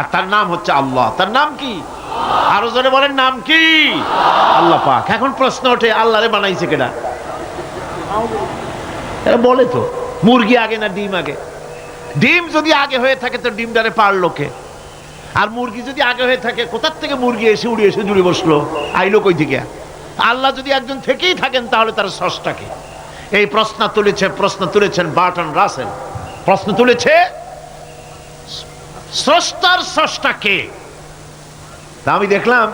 আর তার নাম হচ্ছে আল্লাহ। তার নাম কি? আরও জনে বলেন, নাম কি? আল্লাহ পাক। এখন প্রশ্ন ওঠে আল্লাহরে বানাইছে কেনা এরা বলে তো, মুরগি আগে না ডিম আগে? ডিম যদি আগে হয়ে থাকে তো ডিমটারে পারল কে? আর মুরগি যদি আগে হয়ে থাকে, কোথার থেকে মুরগি এসে উড়ে এসে জুড়ে বসল? আইলো কই থেকে? আল্লাহ যদি একজন থেকেই থাকেন, তাহলে তার সষ্টাকে এই প্রশ্ন তুলেছে, প্রশ্ন তুলেছেন বার্টন রাসেল। প্রশ্ন তুলেছে স্রষ্টার স্রষ্টা কে তা আমি দেখলাম,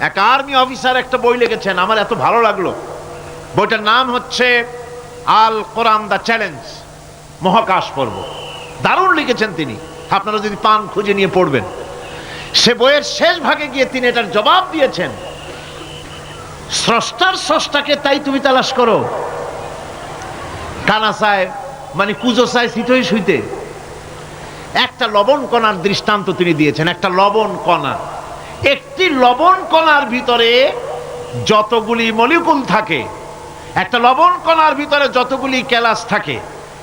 এক আর্মি অফিসার একটা বই লিখেছেন, আমার এত ভালো লাগল। বইটার নাম হচ্ছে আল কোরআন দ্য চ্যালেঞ্জ, মহাকাশ পর্ব। দারুণ লিখেছেন তিনি। আপনারা যদি পান, খুঁজে নিয়ে পড়বেন। সে বইয়ের শেষ ভাগে গিয়ে তিনি এটার জবাব দিয়েছেন, স্রষ্টার স্রষ্টাকে তাই তুমি তালাশ করো। কানা চায় মানে কুজো চায় শীতই শুইতে একটা লবণ কণার দৃষ্টান্ত তিনি দিয়েছেন, একটা লবণ কণা। একটি লবণ কণার ভিতরে যতগুলি মলিকুল থাকে, একটা লবণ কণার ভিতরে যতগুলি ক্যালাস থাকে,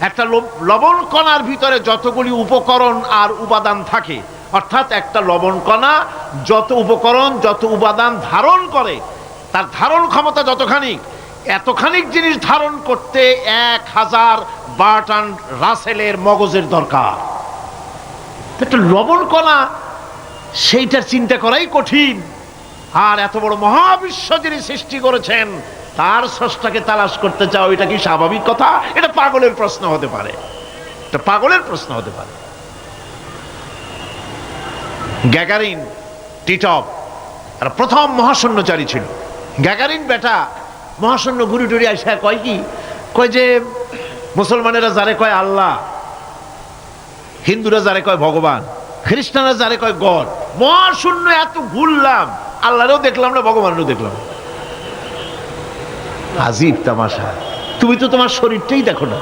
একটা লবণ কণার ভিতরে যতগুলি উপকরণ আর উপাদান থাকে, অর্থাৎ একটা লবণ কণা যত উপকরণ, যত উপাদান ধারণ করে, তার ধারণ ক্ষমতা যতখানি, এতখানিক জিনিস ধারণ করতে এক হাজার বার্টান রাসেলের মগজের দরকার। একটা লবণ কণা, সেইটার চিন্তা করাই কঠিন। আর এত বড় মহাবিশ্ব যিনি সৃষ্টি করেছেন, তার স্রষ্টাকে তালাশ করতে চাও, এটা কি স্বাভাবিক কথা? এটা পাগলের প্রশ্ন হতে পারে। এটা পাগলের প্রশ্ন হতে পারে। গ্যাগারিন টিটপ আর প্রথম মহাশূন্যচারী ছিল। গ্যাগারিন বেটা মহাশূন্য ঘুরি টুরি আসা কয় কি? কয় যে, মুসলমানেরা যারে কয় আল্লাহ হিন্দুরা যারে কয় ভগবান, খ্রিস্টানরা যারে কয় গড, মহাশূন্য এত ঘুরলাম, আল্লাহরেও দেখলাম না, ভগবানেরও দেখলাম। আজীব তামাশা। তুমি তো তোমার শরীরটাই দেখো না।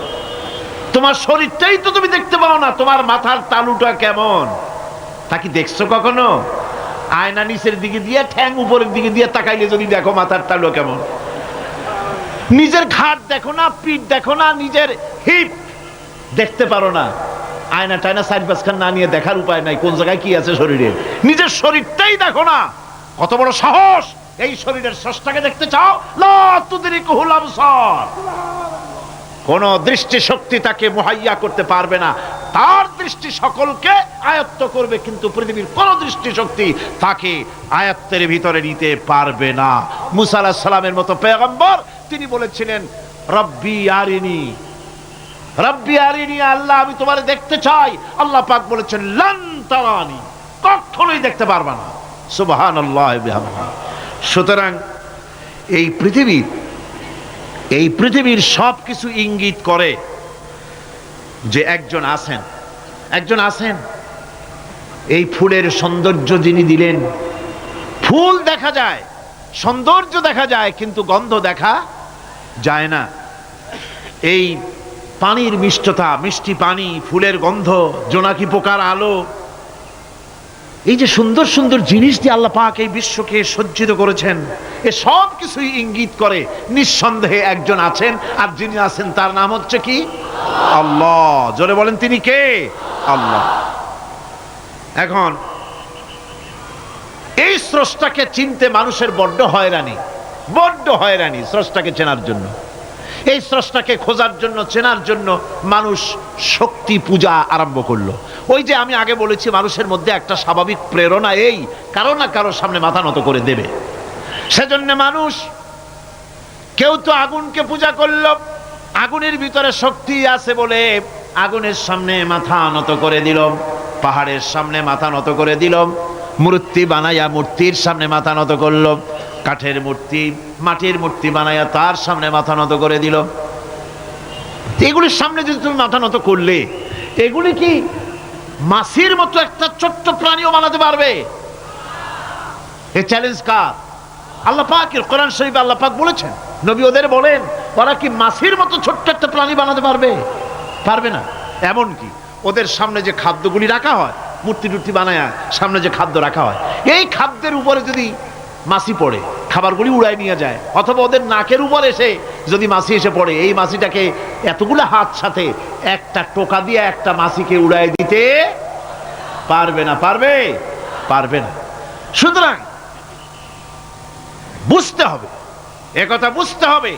তোমার শরীরটাই তো তুমি দেখতে পাও না, তোমার মাথার তালুটা কেমন? তা কি দেখছ কখনো? আয়না নিচের দিকে দিয়ে, ঠ্যাং উপরের দিকে দিয়ে তাকাইলে যদি দেখো মাথার তালু কেমন। নিজের ঘাট দেখো না, পিঠ দেখো না, নিজের হিপ দেখতে পারো না। আয়না টায়না সাইড পাঁচখান না নিয়ে দেখার উপায় নাই, কোন জায়গায় কি আছে শরীরে। নিজের শরীরটাই দেখো না। কত বড় সাহস, এই শরীরের স্রষ্টাকে দেখতে চাও? কোন দৃষ্টি শক্তি তাকে মুহাইয়া করতে পারবে না। তার দৃষ্টি সকলকে আয়ত্ত করবে, কিন্তু পৃথিবীর কোন দৃষ্টি শক্তি তাকে আয়ত্তের ভিতরে নিতে পারবে না। মুসা আলাহিস সালামের মতো পেগম্বর, তিনি বলেছিলেন, রব্বি আরিনি রব্বি আরিনি, আল্লাহ, আমি তোমারে দেখতে চাই। আল্লাহ পাক বলেছেন, লান তারানি, কখনোই দেখতে পারবা না। সুবহানাল্লাহ বিহামদিহি। সুতরাং এই পৃথিবীর এই পৃথিবীর সব কিছু ইঙ্গিত করে যে একজন আছেন। একজন আছেন। এই ফুলের সৌন্দর্য যিনি দিলেন, ফুল দেখা যায়, সৌন্দর্য দেখা যায়, কিন্তু গন্ধ দেখা যায় না। এই পানির মিষ্টতা, মিষ্টি পানি, ফুলের গন্ধ, জোনাকি পোকার আলো। এই যে সুন্দর সুন্দর জিনিস দিয়ে আল্লাহ পাক এই বিশ্বকে সজ্জিত করেছেন, এ সব কিছুই ইঙ্গিত করে নিঃসন্দেহে একজন আছেন, আর যিনি আছেন তার নাম হচ্ছে কি? আল্লাহ। জোরে বলেন, তিনি কে? আল্লাহ। এখন, এই স্রষ্টাকে চিনতে মানুষের বড্ড হয়রানি বড্ড হয়রানি স্রষ্টাকে চেনার জন্য। এই স্রষ্টাকে খোঁজার জন্য, চেনার জন্য মানুষ শক্তি পূজা আরম্ভ করল। ওই যে আমি আগে বলেছি, মানুষের মধ্যে একটা স্বাভাবিক প্রেরণা এই, কারও না কারোর সামনে মাথা নত করে দেবে। সেজন্য মানুষ, কেউ তো আগুনকে পূজা করল, আগুনের ভিতরে শক্তি আছে বলে আগুনের সামনে মাথা নত করে দিল, পাহাড়ের সামনে মাথা নত করে দিল, মূর্তি বানাইয়া মূর্তির সামনে মাথা নত করল কাঠের মূর্তি, মাটির মূর্তি বানাইয়া তার সামনে মাথা নত করে দিল। এগুলির সামনে যদি তুমি মাথা নত করলে, এগুলি কি মাসির মতো একটা ছোট্ট প্রাণীও বানাতে পারবে? এ চ্যালেঞ্জ কার? আল্লাহ পাকের কোরআন শরীফ আল্লাহ পাক বলেছেন, নবী ওদের বলেন, ওরা কি মাসির মতো ছোট্ট একটা প্রাণী বানাতে পারবে? পারবে না। এমন কি? ওদের সামনে যে খাদ্যগুলি রাখা হয়, মূর্তি টুর্তি বানায় সামনে যে খাদ্য রাখা হয়, এই খাদ্যের উপরে যদি মাছি পড়ে, খাবারগুলি উড়াই নিয়ে যায়। অথবা ওদের নাকের উপর এসে যদি মাছি এসে পড়ে, এই মাছিটাকে এতগুলো হাত সাথে একটা টোকা দিয়ে একটা মাছিকে উড়াই দিতে পারবে না, পারবে? পারবে না। সুতরাং বুঝতে হবে একথা বুঝতে হবে,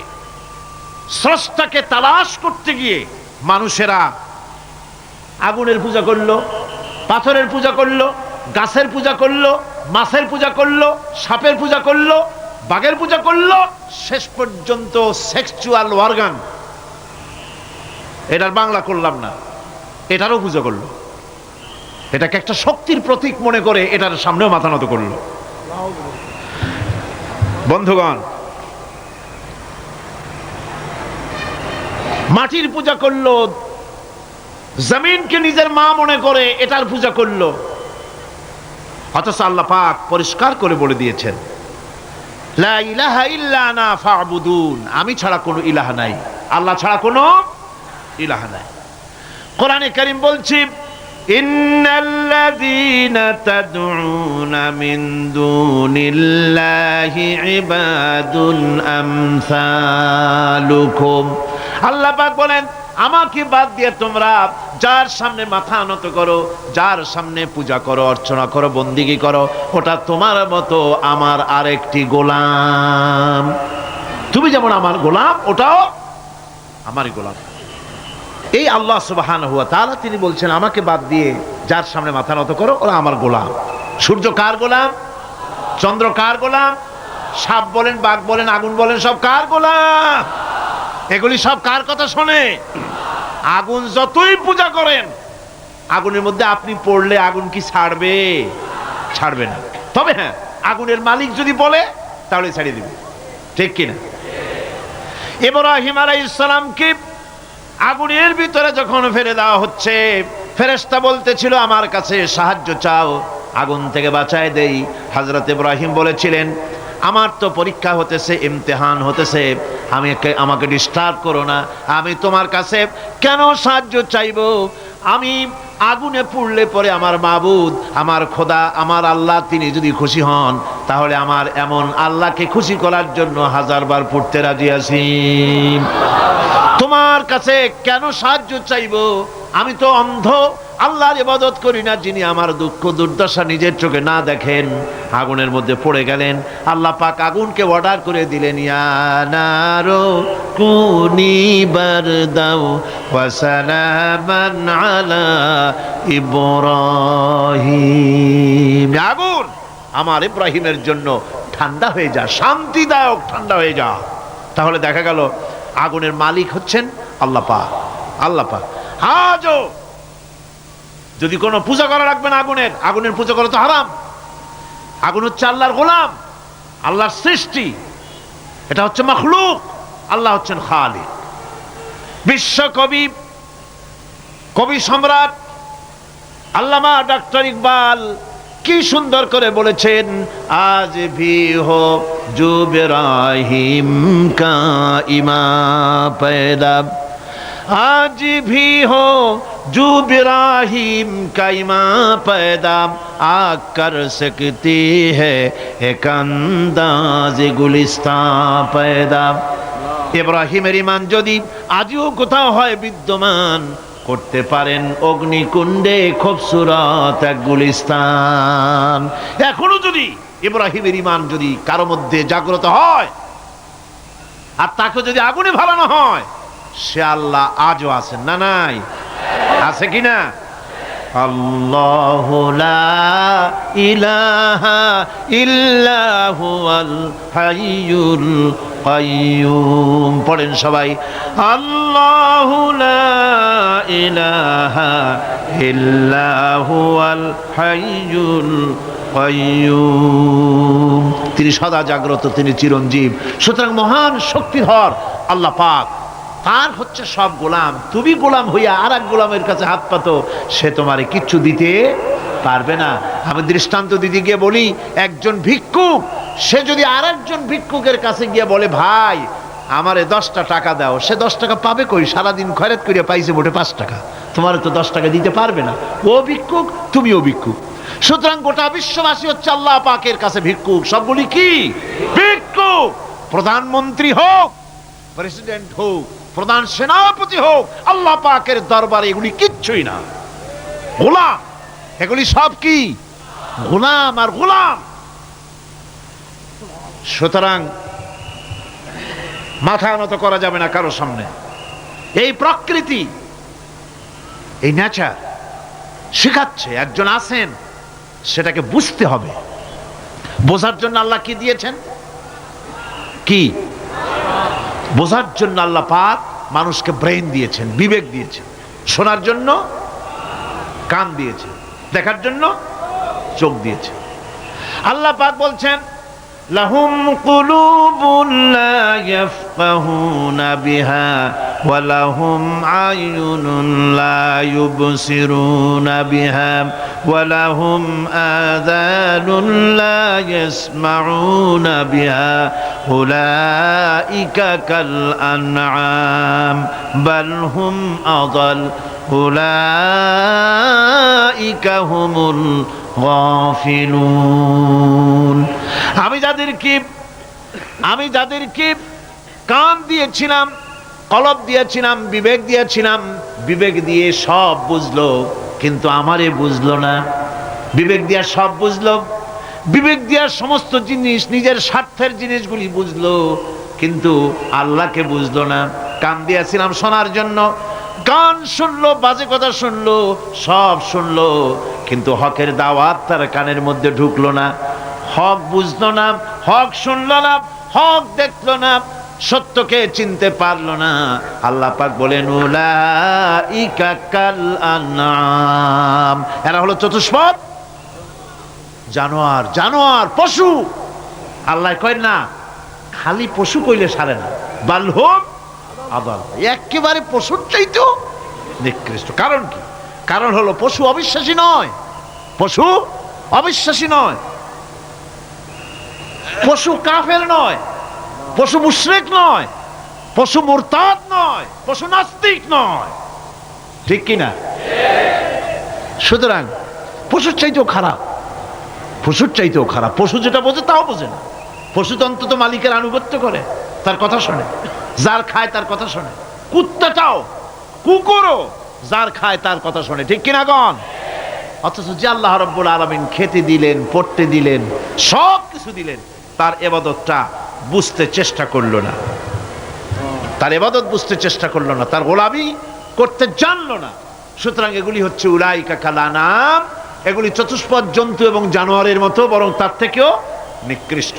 স্রষ্টাকে তালাশ করতে গিয়ে মানুষেরা আগুনের পূজা করল, পাথরের পূজা করল, গাছের পূজা করল মাছের পূজা করল, সাপের পূজা করল, বাঘের পূজা করল, শেষ পর্যন্ত সেক্সুয়াল অর্গান এটার বাংলা করলাম না, এটারও পূজা করল। এটাকে একটা শক্তির প্রতীক মনে করে এটার সামনেও মাথা নত করল। বন্ধুগণ, মাটির পূজা করল, জমিনকে নিজের মা মনে করে এটার পূজা করল। অথচ আল্লাহ পাক পরিষ্কার করে বলে দিয়েছেন আমি ছাড়া কোনো ইলাহ নাই। আল্লাহ ছাড়া কোনো ইলাহা নাই। কোরআনে কারীম বলছি, ইন্নাল্লাযীনা তাদউনা মিন দুনিল্লাহি ইবাদুন আমসালুকুম। আল্লাহ পাক বলেন আমাকে বাদ দিয়ে তোমরা যার সামনে মাথা নত করো, যার সামনে পূজা করো, অর্চনা করো, বন্দিগি করো, ওটা তোমার মতো আমার আরেকটি গোলাম। তুমি যেমন আমার গোলাম, ওটাও আমারই গোলাম। এই আল্লাহ সুবাহান হুয়া তাহলে তিনি বলছেন, আমাকে বাদ দিয়ে যার সামনে মাথা নত করো, ওরা আমার গোলাম। সূর্য কার গোলাম? চন্দ্র কার গোলাম? সাপ বলেন, বাঘ বলেন, আগুন বলেন, সব কার গোলাম? এগুলি সব কার কথা শোনে? আগুন যতই পূজা করেন, আগুনের মধ্যে আপনি পড়লে আগুন কি ছাড়বে? ছাড়বে না। তবে হ্যাঁ আগুনের মালিক যদি বলে, তাহলে ছাড়িয়ে দিবে। ঠিক কিনা? ইব্রাহিম আলাইহিস সালামকে আগুনের ভিতরে যখন ফেলে দেওয়া হচ্ছে, ফেরেশতা বলতেছিল, আমার কাছে সাহায্য চাও, আগুন থেকে বাঁচায় দেই। হযরত ইব্রাহিম বলেছিলেন আমার তো পরীক্ষা হতেছে, ইমতেহান হতেছে। আমি আমাকে ডিস্টার্ব করো না। আমি তোমার কাছে কেন সাহায্য চাইব? আমি আগুনে পুড়লে পরে আমার মাবুদ, আমার খোদা, আমার আল্লাহ, তিনি যদি খুশি হন, তাহলে আমার এমন আল্লাহকে খুশি করার জন্য হাজারবার পড়তে রাজি আছি। তোমার কাছে কেন সাহায্য চাইব? আমি তো অন্ধ আল্লাহর ইবাদত করি না, যিনি আমার দুঃখ, দুর্দশা নিজের চোখে না দেখেন, আগুনের মধ্যে পড়ে গেলেন। আল্লাহ পাক আগুনকে অর্ডার করে দিলেন আগুন, আমার ইব্রাহিমের জন্য ঠান্ডা হয়ে যা, শান্তিদায়ক ঠান্ডা হয়ে যা। তাহলে দেখা গেল, আগুনের মালিক হচ্ছেন আল্লাহ পাক, আল্লাহ যদি কোনো পূজা করা রাখবে না আগুনের আগুনের পূজা করা তো হারাম। আগুন হচ্ছে আল্লাহর গোলাম, আল্লাহর সৃষ্টি। এটা হচ্ছে মখলুক, আল্লাহ হচ্ছেন খালিক। বিশ্বকবি কবি সম্রাট, আল্লামা ডাক্তার ইকবাল কি সুন্দর করে বলেছেন, আজ ভি হো জুবরাহিম কা ইমা आज भी हो जुबराहिम का इमा पैदा आ कर सकती है एक अंदाज गुलिस्ता पैदा ইব্রাহিমের ইমান যদি আজও কোথাও হয় বিদ্যমান করতে পারেন অগ্নিকুণ্ডে খুবসুরত এক গুলিস্তান এখনো যদি ইব্রাহিমের ইমান যদি কারো মধ্যে জাগ্রত হয় আর তাকে যদি আগুনে ভালানো হয় সে আল্লাহ আজও আছেন না নাই? আছে কি না? আল্লাহ ইলাহা ইল্লাহু আল হাইয়ুল কাইয়ুম। পড়েন সবাই। আল্লাহ ইলাহা ইল্লাহু আল হাইয়ুল কাইয়ুম। তিনি সদা জাগ্রত, তিনি চিরঞ্জীব। সুতরাং মহান শক্তিধর আল্লাহ পাক তার হচ্ছে সব গোলাম। তুমি গোলাম হইয়া আর এক গোলামের কাছে হাত পাতো, সে তোমারে কিচ্ছু দিতে পারবে না। আমি দৃষ্টান্ত দিদি গিয়ে বলি, একজন ভিক্ষুক, সে যদি আর একজন ভিক্ষুকের কাছে গিয়ে বলে, ভাই, আমারে দশটা টাকা দাও। সে দশ টাকা পাবে কই? সারাদিন খয়রাত করিয়া পাইছে মোটে পাঁচ টাকা। তোমার তো দশ টাকা দিতে পারবে না। ও ভিক্ষুক, তুমিও ভিক্ষুক। সুতরাং গোটা বিশ্ববাসী হচ্ছে আল্লাহ পাকের কাছে ভিক্ষুক। সবগুলি কি? ভিক্ষুক। প্রধানমন্ত্রী হোক, প্রেসিডেন্ট হোক প্রধান সেনাপতি হোক, আল্লাহ পাকের দরবারে এগুলি কিচ্ছুই না। গোলাম, এগুলি সব কি? গোলাম আর গোলাম। সুতরাং মাথা নত করা যাবে না কারও সামনে। এই প্রকৃতি, এই নেচার শেখাচ্ছে, একজন আছেন, সেটাকে বুঝতে হবে। বোঝার জন্য আল্লাহ কি দিয়েছেন? কি? বোঝার জন্য আল্লাহ পাক মানুষকে ব্রেন দিয়েছেন, বিবেক দিয়েছেন। শোনার জন্য কান দিয়েছেন, দেখার জন্য চোখ দিয়েছেন। আল্লাহ পাক বলছেন, লাহুম কুলুবুন লা ইয়াফকাহুনা বিহা ওয়া লাহুম আয়ুনুন লা ইউবসিরুনা বিহা। আযানুন লা ইয়াসমাউনা বিহা, উলাইকা কাল আনআম বাল হুম আদাল, উলাইকা হুমুল গাফিলুন। আমি যাদেরকে আমি যাদেরকে কান দিয়েছিলাম, কলব দিয়েছিলাম, বিবেক দিয়েছিলাম, বিবেক দিয়ে সব বুঝলো। কিন্তু আমারে বুঝলো না। বিবেক দিয়া সব বুঝলো। বিবেক দিয়া সমস্ত জিনিস, নিজের স্বার্থের জিনিসগুলি বুঝলো। কিন্তু আল্লাহকে বুঝলো না। কান দিয়েছিলাম শোনার জন্য। গান শুনলো, বাজে কথা শুনলো, সব শুনলো। কিন্তু হকের দাওয়াত তার কানের মধ্যে ঢুকলো না। হক বুঝলো না, হক শুনলো না, হক দেখল না। সত্যকে চিনতে পারল না। আল্লাহ পাক বলেন এরা হলো চতুষ্পদ। জানোয়ার জানোয়ার, পশু। আল্লাহ কয়, না, খালি পশু কইলে সারে না। বালহুম আদাল। একেবারে পশুর চাইতেও নিকৃষ্ট। কারণ কি? কারণ হলো পশু অবিশ্বাসী নয়। পশু অবিশ্বাসী নয়। পশু কাফের নয়। পশু মুশরিক নয়, পশু মুরতাদ নয়, পশু নাস্তিক নয়। ঠিক কি না সুতরাং পশুর চাইতেও খারাপ, পশুর চাইতেও খারাপ। পশু যেটা বোঝে তাও বোঝে না। পশু তো অন্তত মালিকের আনুগত্য করে, তার কথা শোনে। যার খায় তার কথা শোনে। কুত্তাটাও কুকুরও যার খায় তার কথা শোনে। ঠিক কিনা গন অথচ যে আল্লাহ রব্বুল আলমিন খেতে দিলেন, পড়তে দিলেন সব কিছু দিলেন, তার এবাদতটা বুঝতে চেষ্টা করল না। তার এবাদত বুঝতে চেষ্টা করল না। তার গোলামি করতে জানলো না। সুতরাং এগুলি হচ্ছে উলাইকা কালানাম এগুলি চতুষ্পদ জন্তু এবং জানোয়ারের মতো, বরং তার থেকেও নিকৃষ্ট।